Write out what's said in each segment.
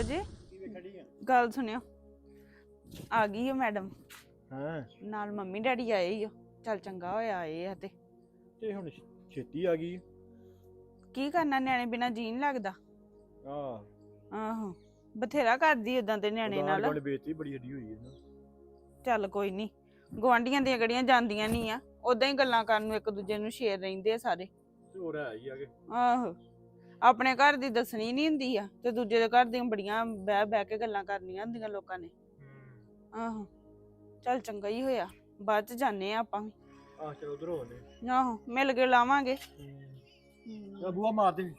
Hello ਜੀ। ਗੱਲ ਸੁਣਿਓ। ਆ ਗਈ ਓ ਮੈਡਮ। ਹਾਂ। ਨਾਲ ਮੰਮੀ ਡੈਡੀ ਆਏ ਓ ਚੱਲ ਚੰਗਾ ਹੋਇਆ ਆਏ ਆ ਤੇ। ਤੇ ਹੁਣ ਛੇਤੀ ਆ ਗਈ। ਕੀ ਕਰਨਾ ਨਿਆਣੇ ਬਿਨਾ ਜੀਣ ਲੱਗਦਾ? ਆ ਆਹੋ। ਬਥੇਰਾ ਕਰਦੀ ਉਦਾਂ ਤੇ ਨਿਆਣੇ ਨਾਲ। ਗੋਲ ਬੇਇੱਜ਼ਤੀ ਬੜੀ ਹੱਡੀ ਹੋਈ ਹੈ ਨਾ। ਚੱਲ ਕੋਈ ਨਹੀਂ ਗਵਾਂਢੀਆਂ ਦੀਆਂ ਗੜੀਆਂ ਜਾਂਦੀਆਂ ਨਹੀਂ ਆ। ਉਦਾਂ ਹੀ ਗੱਲਾਂ ਕਰਨ ਨੂੰ ਇੱਕ ਦੂਜੇ ਨੂੰ ਸ਼ੇਰ ਰਹਿੰਦੇ ਆ ਸਾਰੇ। ਹੋਰ ਹੈ ਹੀ ਆ ਕੇ ਆਹੋ। ਆਪਣੇ ਘਰ ਦੀ ਦੱਸਣੀ ਨਹੀਂ ਹੁੰਦੀ ਆ ਤੇ ਦੂਜੇ ਦੇ ਘਰ ਦੀਆਂ ਬੜੀਆਂ ਬਹਿ ਬਹਿ ਕੇ ਗੱਲਾਂ ਕਰਨੀਆਂ ਹੁੰਦੀਆਂ ਲੋਕਾਂ ਨੇ। ਆਹੋ ਚੱਲ ਚੰਗਾ ਹੀ ਹੋਇਆ ਬਾਅਦ ਚ ਜਾਣੇ ਆ ਆਪਾਂ ਵੀ। ਆ ਚਲੋ ਉਧਰ ਹੋ ਨੇ ਆਹੋ ਮਿਲ ਕੇ ਲਾਵਾਂਗੇ। ਆ ਬੂਆ ਮਾਰ ਦੇ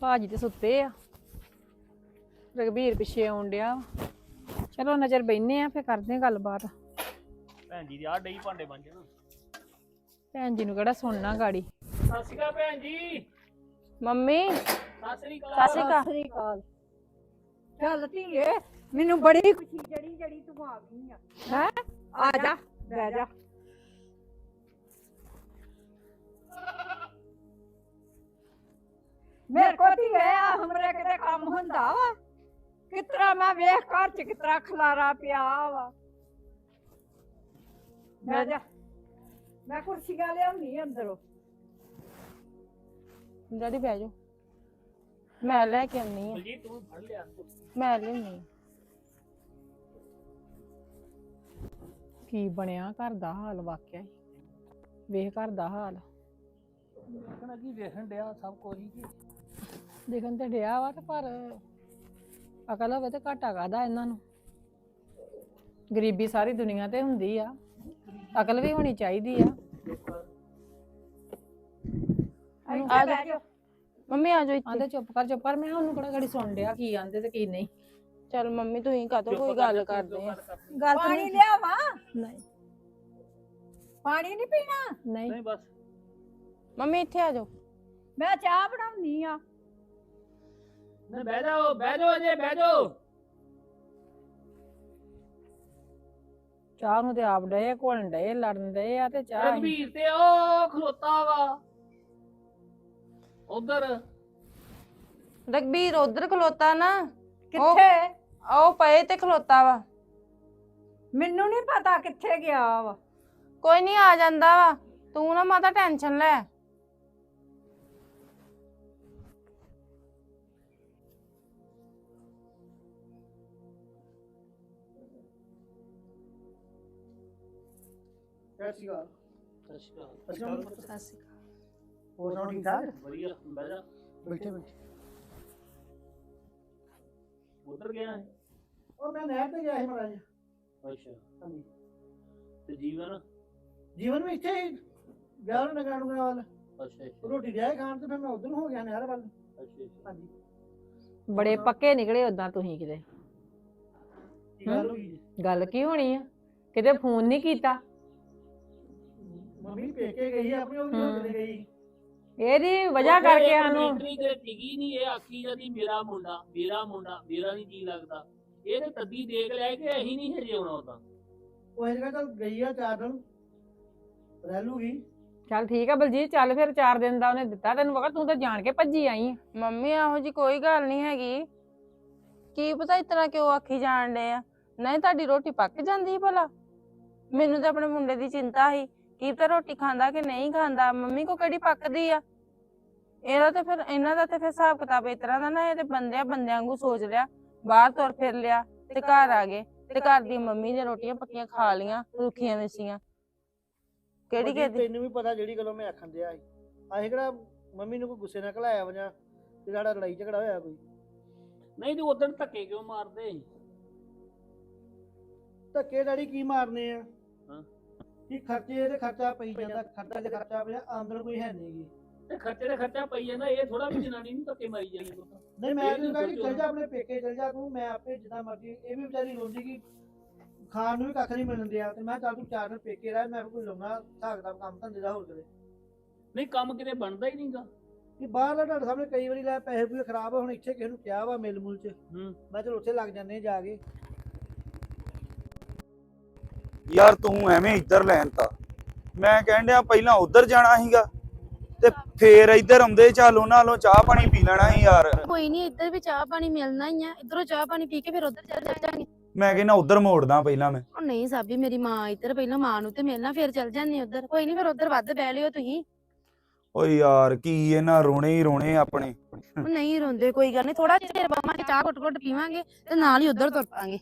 ਭਾਜੀ ਤੇ ਸੁੱਤੇ ਆ। ਰਗਵੀਰ ਪਿੱਛੇ ਆਉਣ ਡਿਆ ਵਾ। ਚਲੋ ਨਜ਼ਰ ਬੈਨੇ ਆ ਫੇਰ ਕਰਦੇ ਆ ਗੱਲਬਾਤ। ਭੈਣ ਜੀ ਦੀ ਆ ਡਈ ਭਾਂਡੇ ਬਣ ਜਾਣ ਭੈਣ ਜੀ ਨੂੰ ਕਿਹੜਾ ਸੁਣਨਾ ਗਾੜੀ? ਸਤਿ ਸ਼੍ਰੀ ਅਕਾਲ ਭੈਣ ਜੀ। ਮੰਮੀ ਸਤਿ ਸ਼੍ਰੀ ਅਕਾਲ। ਸਤਿ ਸ਼੍ਰੀ ਅਕਾਲ। ਚੱਲ ਧੀਏ ਮੈਨੂੰ ਬੜੀ ਖੁਸ਼ੀ ਜੜੀ ਜੜੀ ਤੂੰ ਆ ਗਈ ਆ। ਹੈ? ਆ ਜਾ ਬਹਿ ਜਾ। ਮੇਰੇ ਕੋ ਧੀਏ ਆ ਹਮਰੇ ਕਿਤੇ ਕੰਮ ਹੁੰਦਾ ਵਾ। ਕਿਤਰਾ ਮੈਂ ਵੇਖ ਘਰ ਚ ਕਿਤਰਾ ਖਲਾਰਾ ਪਿਆ ਵਾ। ਬਹਿ ਜਾ ਮੈਂ ਕੁਰਸੀਆਂ ਲਿਆਉਣੀ ਅੰਦਰੋਂ। ਡੈਡੀ ਬਹਿ ਜਾ ਮੈਂ ਲੈ ਕੇ ਆਉਣੀ ਆ। ਬਲਜੀਤ ਤੂੰ ਫੜ ਲਿਆ ਮੈਂ ਲੈਣੀ ਕੀ ਬਣਿਆ ਘਰ ਦਾ ਹਾਲ ਵਾਕਿਆ ਹੀ? ਵੇਖ ਘਰ ਦਾ ਹਾਲ। ਦੇਖਣਾ ਕੀ ਵੇਖਣ ਡਿਆ ਸਭ ਕੁਝ ਹੀ ਕੀ। ਦੇਖਣ ਤੇ ਡਿਆ ਵਾ ਤੇ ਪਰ ਅਕਲ ਹੋਵੇ ਤੇ ਘਾਟਾ ਕਾਦਾ ਇਹਨਾਂ ਨੂੰ? ਗਰੀਬੀ ਸਾਰੀ ਦੁਨੀਆ ਤੇ ਹੁੰਦੀ ਆ। ਅਕਲ ਵੀ ਹੋਣੀ ਚਾਹੀਦੀ ਆ। ਮੰਮੀ ਆ ਜਾਓ ਇੱਥੇ। ਆਂਦੇ ਚੁੱਪ ਕਰ ਚੁੱਪ ਕਰ। ਮੈਂ ਉਹਨੂੰ ਕਿਹੜਾ ਘੜੀ ਸੁਣ ਡਿਆ ਕੀ ਆਂਦੇ ਤੇ ਕੀ ਨਹੀਂ। ਚੱਲ ਮੰਮੀ ਤੁਸੀਂ ਕਾਹਤੋਂ ਕੋਈ ਗੱਲ ਕਰਦੇ ਆ। ਗੱਲ ਪਾਣੀ ਲਿਆਵਾ? ਨਹੀਂ। ਪਾਣੀ ਨਹੀਂ ਪੀਣਾ? ਨਹੀਂ। ਨਹੀਂ ਬਸ। ਮੰਮੀ ਇੱਥੇ ਆ ਜਾਓ। ਮੈਂ ਚਾਹ ਬਣਾਉਣੀ ਆ। ਨਹੀਂ ਬਹਿ ਜਾਓ ਬਹਿ ਜਾਓ ਅਜੇ ਬਹਿ ਜਾਓ। ਚਾਹ ਨੂੰ ਤੇ ਆਪ ਡਏ ਘੋਲਣ ਡਏ ਲੜਨ ਡਏ ਆ ਤੇ ਚਾਹ ਅਸੀਂ- ਤੇ ਉਹ ਖਲੋਤਾ ਵਾ। ਉਧਰ। ਰਗਬੀਰ ਉਧਰ ਖਲੋਤਾ ਨਾ। ਕਿੱਥੇ? ਉਹ ਪਏ ਤੇ ਖਲੋਤਾ ਵਾ। ਮੈਨੂੰ ਨਹੀਂ ਪਤਾ ਕਿੱਥੇ ਗਿਆ ਵਾ। ਕੋਈ ਨਹੀਂ ਆ ਜਾਂਦਾ ਵਾ। ਤੂੰ ਨਾ ਮਾਤਾ ਟੈਨਸ਼ਨ ਲੈ। ਸਤਿ ਸ਼੍ਰੀ ਅਕਾਲ। ਸਤਿ ਸ਼੍ਰੀ ਅਕਾਲ। ਹੋਰ ਸੁਣਾਓ ਠੀਕ ਠਾਕ? ਵਧੀਆ ਬਹਿ ਜਾ। ਬੈਠੇ ਬੈਠੇ। ਉਧਰ ਗਿਆ ਹੈ? ਉਹ ਮੈਂ ਨਹਿਰ ਤੇ ਗਿਆ ਸੀ ਮਹਾਰਾਜ। ਅੱਛਾ। ਹਾਂਜੀ। ਤੇ ਜੀਵਨ? ਜੀਵਨ ਵਿੱਚ ਇੱਥੇ ਹੀ ਗਿਆ ਨੂੰ ਨਗਰਾਂ ਨੂੰ ਵੱਲ। ਅੱਛਾ ਅੱਛਾ। ਰੋਟੀ ਲਿਆਏ ਖਾਣ ਤੇ ਫਿਰ ਮੈਂ ਉਧਰ ਨੂੰ ਹੋ ਗਿਆ ਨਹਿਰ ਵੱਲ। ਅੱਛਾ ਅੱਛਾ। ਹਾਂਜੀ। ਬੜੇ ਪੱਕੇ ਨਿਕਲੇ ਉਦਾਂ ਤੁਸੀਂ ਕਿਤੇ। ਕੀ ਗੱਲ ਹੋਈ? ਜੀ? ਗੱਲ ਕੀ ਹੋਣੀ ਆ? ਕਿਤੇ ਫੋਨ ਨਹੀਂ ਕੀਤਾ? ਮੰਮੀ ਪੇਕੇ ਗਈ ਆ, ਆਪਣੀ ਉਹ ਵੀ ਕੇ ਗਈ? ਇਹਦੀ ਵਜ੍ਹਾ ਕਰਕੇ ਸਾਨੂੰ ਵੀ ਕਿਤੇ ਟਿਕੀ ਨਹੀਂ ਇਹ ਆਖੀ ਜਾਂਦੀ ਮੇਰਾ ਮੁੰਡਾ ਮੇਰਾ ਮੁੰਡਾ ਮੇਰਾ ਨਹੀਂ ਜੀ ਲੱਗਦਾ। ਇਹ ਤੇ ਤੱਦੀ ਦੇਖ ਲਿਆ ਕਿ ਅਸੀਂ ਨਹੀਂ ਹਜੇ ਆਉਣਾ ਉਦਾਂ। ਉਹ ਇਹ ਚੱਲ ਗਈ ਆ ਚਾਰ ਦਿਨ ਰਹਿ ਲੂਗੀ। ਚੱਲ ਠੀਕ ਆ ਬਲਜੀਤ ਚੱਲ ਫਿਰ 4 ਦਿਨ ਦਾ ਉਹਨੇ ਦਿੱਤਾ ਤੈਨੂੰ ਪਤਾ ਤੂੰ ਤਾਂ ਜਾਣ ਕੇ ਭੱਜੀ ਆਈ ਆਂ। ਮੰਮੀ ਇਹੋ ਜੀ ਕੋਈ ਗੱਲ ਨਹੀਂ ਹੈਗੀ। ਕੀ ਪਤਾ ਤਰ੍ਹਾਂ ਕਿਉਂ ਆਖੀ ਜਾਣ ਡੇ ਆ? ਨਹੀਂ ਤੁਹਾਡੀ ਰੋਟੀ ਪੱਕ ਜਾਂਦੀ ਭਲਾ। ਮੈਨੂੰ ਤਾਂ ਆਪਣੇ ਮੁੰਡੇ ਦੀ ਚਿੰਤਾ ਸੀ। ਕੀ ਤਾਂ ਰੋਟੀ ਖਾਂਦਾ ਕਿ ਨਹੀਂ ਖਾਂਦਾ? ਮੰਮੀ ਕੋ ਕਿਹੜੀ ਪੱਕਦੀ ਆ? ਇਹਦਾ ਤੇ ਫਿਰ ਇਹਨਾਂ ਦਾ ਤੇ ਫਿਰ ਹਿਸਾਬ ਕਿਤਾਬ ਇਸ ਤਰ੍ਹਾਂ ਦਾ ਨਾ ਇਹ ਤੇ ਬੰਦਿਆਂ ਬੰਦਿਆਂ ਵਾਂਗੂ ਸੋਚ ਲਿਆ ਬਾਹਰ ਤੁਰ ਫਿਰ ਲਿਆ ਤੇ ਘਰ ਆ ਗਏ ਤੇ ਘਰ ਦੀ ਮੰਮੀ ਨੇ ਰੋਟੀਆਂ ਪੱਕੀਆਂ ਖਾ ਲੀਆਂ ਰੁੱਖੀਆਂ ਮਿੱਸੀਆਂ ਕਿਹੜੀ ਕਿਹਦੀ? ਤੈਨੂੰ ਵੀ ਪਤਾ ਜਿਹੜੀ ਗੱਲੋਂ ਮੈਂ ਆਖਣ ਦਿਆ ਸੀ। ਅਸੀਂ ਕਿਹੜਾ ਮੰਮੀ ਨੂੰ ਕੋਈ ਗੁੱਸੇ ਨਾਲ ਘਲਾਇਆ ਵਜਾ ਤੇ ਸਾਡਾ ਲੜਾਈ ਝਗੜਾ ਹੋਇਆ ਕੋਈ? ਨਹੀਂ ਤੇ ਉਦੋਂ ਧੱਕੇ ਕਿਉਂ ਮਾਰਦੇ ਧੱਕੇ ਡੈਡੀ ਕੀ ਮਾਰਨੇ ਆ। ਕੀ ਖਰਚੇ ਤੇ ਖਰਚਾ ਪਈ ਜਾਂਦਾ ਖਰਚਾ ਤੇ ਖਰਚਾ ਪਿਆ ਆਮਦਨ ਕੋਈ ਹੈ ਨਹੀਂਗੀ ਤੇ ਖਰਚੇ ਦੇ ਖਰਚਾ ਪਈ ਜਾਂਦਾ ਇਹ ਥੋੜਾ ਵੀ ਜਨਾਨੀ ਨੂੰ ਧੱਕੇ ਮਾਰੀ ਜਾਂਦੀ ਪੁੱਤ ਨਹੀਂ ਮੈਂ ਤੈਨੂੰ ਕਹਿੰਦਾ ਸੋਚੋ ਚੱਲ ਜਾ ਆਪਣੇ ਪੇਕੇ ਚੱਲ ਜਾ ਤੂੰ ਮੈਂ ਆਪੇ ਜਿੱਦਾਂ ਮਰਜ਼ੀ ਇਹ ਵੀ ਵਿਚਾਰੀ ਰੋਂਦੀ ਕਿ ਖਾਣ ਨੂੰ ਵੀ ਕੱਖ ਨਹੀਂ ਮਿਲਣ ਦਿਆ ਤੇ ਮੈਂ ਕਿਹਾ ਚੱਲ ਤੂੰ ਚਾਰ ਦਿਨ ਪੇਕੇ ਰਹਿ ਮੈਂ ਕੋਈ ਲਾਉਣਾ ਹਿਸਾਬ ਕਿਤਾਬ ਕੰਮ ਧੰਦੇ ਦਾ ਹੋਰ ਕਰੇ ਨਹੀਂ ਕੰਮ ਕਿਤੇ ਬਣਦਾ ਹੀ ਨਹੀਂਗਾ। ਕਿ ਬਾਹਰ ਦਾ ਤੁਹਾਡੇ ਸਾਹਮਣੇ ਕਈ ਵਾਰੀ ਲੈ ਪੈਸੇ ਪੂਸੇ ਖਰਾਬ ਹੁਣ ਇੱਥੇ ਕਿਸੇ ਨੂੰ ਕਿਹਾ ਵਾ ਮਿਲ ਮੁਲ ਚ। ਹੂੰ। ਮੈਂ ਚਲ ਉੱਥੇ ਲੱਗ ਜਾਂਦੇ ਜਾ ਕੇ। ਯਾਰ ਤੂੰ ਐਵੇਂ ਇੱਧਰ ਲੈਣ ਤਾ। ਮੈਂ ਕਹਿਣ ਡਿਆ ਪਹਿਲਾਂ ਉਧਰ ਜਾਣਾ ਸੀਗਾ ਤੇ ਫੇਰ ਇੱਧਰ ਆਉਂਦੇ ਚੱਲ ਉਹਨਾਂ ਨਾਲੋਂ ਚਾਹ ਪਾਣੀ ਪੀ ਲੈਣਾ ਸੀ ਯਾਰ। ਕੋਈ ਨਹੀਂ ਇੱਧਰ ਵੀ ਚਾਹ ਪਾਣੀ ਮਿਲਣਾ ਹੀ ਆ। ਇਧਰੋਂ ਚਾਹ ਪਾਣੀ ਪੀ ਕੇ ਫਿਰ ਉਧਰ ਚੱਲ ਜਾਵਾਂਗੇ। ਮੈਂ ਕਹਿੰਦਾ ਉਧਰ ਮੋੜਦਾ ਪਹਿਲਾਂ ਮੈਂ। ਉਹ ਨਹੀਂ ਸਾਬੀ ਮੇਰੀ ਮਾਂ ਇੱਧਰ ਪਹਿਲਾਂ ਮਾਂ ਨੂੰ ਤੇ ਮਿਲਣਾ ਫਿਰ ਚੱਲ ਜਾਂਦੇ ਉਧਰ। ਕੋਈ ਨਹੀਂ ਫਿਰ ਉਧਰ ਵੱਧ ਬਹਿ ਲਿਓ ਤੁਸੀਂ। ਓ ਯਾਰ ਕੀ ਇਹਨਾਂ ਰੋਣੇ ਹੀ ਰੋਣੇ ਆਪਣੇ। ਉਹ ਨਹੀਂ ਰੋਂਦੇ ਕੋਈ ਗੱਲ ਨਹੀਂ ਥੋੜਾ ਚਿਰ ਬਾਵਾਂਗੇ ਚਾਹ ਘੁੱਟ ਘੁੱਟ ਪੀਵਾਂਗੇ ਤੇ ਨਾਲ ਹੀ ਉਧਰ ਤੁਰ ਪਾਂਗੇ।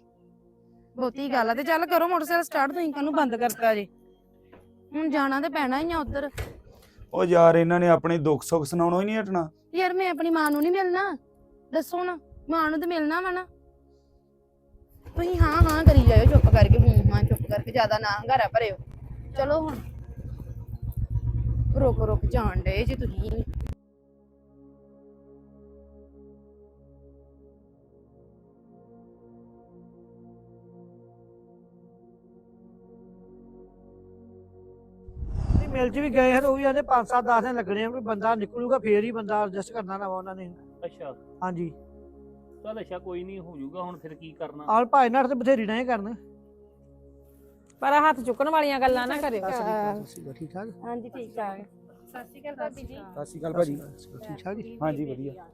ਬਹੁਤੀ ਗੱਲ ਆ ਤੇ ਚੱਲ ਕਰੋ ਮੋਟਰਸਾਈਕਲ ਸਟਾਰਟ ਤੁਸੀਂ ਕਾਹਨੂੰ ਬੰਦ ਕਰਤਾ ਜੀ? ਹੁਣ ਜਾਣਾ ਤੇ ਪੈਣਾ ਹੀ ਆ ਉਧਰ। ਓ ਯਾਰ ਇਹਨਾਂ ਨੇ ਆਪਣੇ ਦੁੱਖ ਸੁੱਖ ਸੁਣਾਉਣੋਂ ਹੀ ਨਹੀਂ ਹਟਣਾ। ਯਾਰ ਮੈਂ ਆਪਣੀ ਮਾਂ ਨੂੰ ਨਹੀਂ ਮਿਲਣਾ। ਦੱਸੋ ਨਾ ਮਾਂ ਨੂੰ ਤੇ ਮਿਲਣਾ ਵਾ ਨਾ। ਤੁਸੀਂ ਹਾਂ ਹਾਂ ਕਰੀ ਜਾਇਓ ਚੁੱਪ ਕਰਕੇ ਹੂੰ ਹਾਂ ਚੁੱਪ ਕਰਕੇ ਜ਼ਿਆਦਾ ਨਾ ਹੰਗਾਰਾ ਭਰਿਓ। ਚਲੋ ਹੁਣ। ਰੁਕ ਰੁਕ ਜਾਣ ਡੇ ਜੀ ਤੁਸੀਂ। ਮਿਲ ਚ ਵੀ ਗਏ ਹਨ ਉਹ ਵੀ ਆਂਦੇ 5-7 10 ਦਿਨ ਲੱਗਣੇ ਆ ਕੋਈ ਬੰਦਾ ਨਿਕਲੂਗਾ ਫੇਰ ਹੀ ਬੰਦਾ ਐਡਜਸਟ ਕਰਨਾ ਨਾ ਉਹਨਾਂ ਨੇ। ਅੱਛਾ। ਹਾਂਜੀ। ਚੱਲ ਅੱਛਾ ਕੋਈ ਨਹੀਂ ਹੋ ਜਾਊਗਾ ਹੁਣ ਫਿਰ ਕੀ ਕਰਨਾ? ਆਲ ਭਾਈ ਨਾਲ ਤੇ ਬਥੇਰੀ ਨਾ ਕਰਨ। ਪਰ ਆਹ ਹੱਥ ਚੁੱਕਣ ਵਾਲੀਆਂ ਗੱਲਾਂ ਨਾ ਕਰਿਓ। ਠੀਕ ਠਾਕ? ਹਾਂਜੀ ਠੀਕ ਠਾਕ। ਸਤਿ ਸ਼੍ਰੀ ਅਕਾਲ ਭਾਬੀ ਜੀ। ਸਤਿ ਸ਼੍ਰੀ ਅਕਾਲ ਭਾਜੀ। ਠੀਕ ਠਾਕ ਜੀ? ਹਾਂਜੀ ਵਧੀਆ।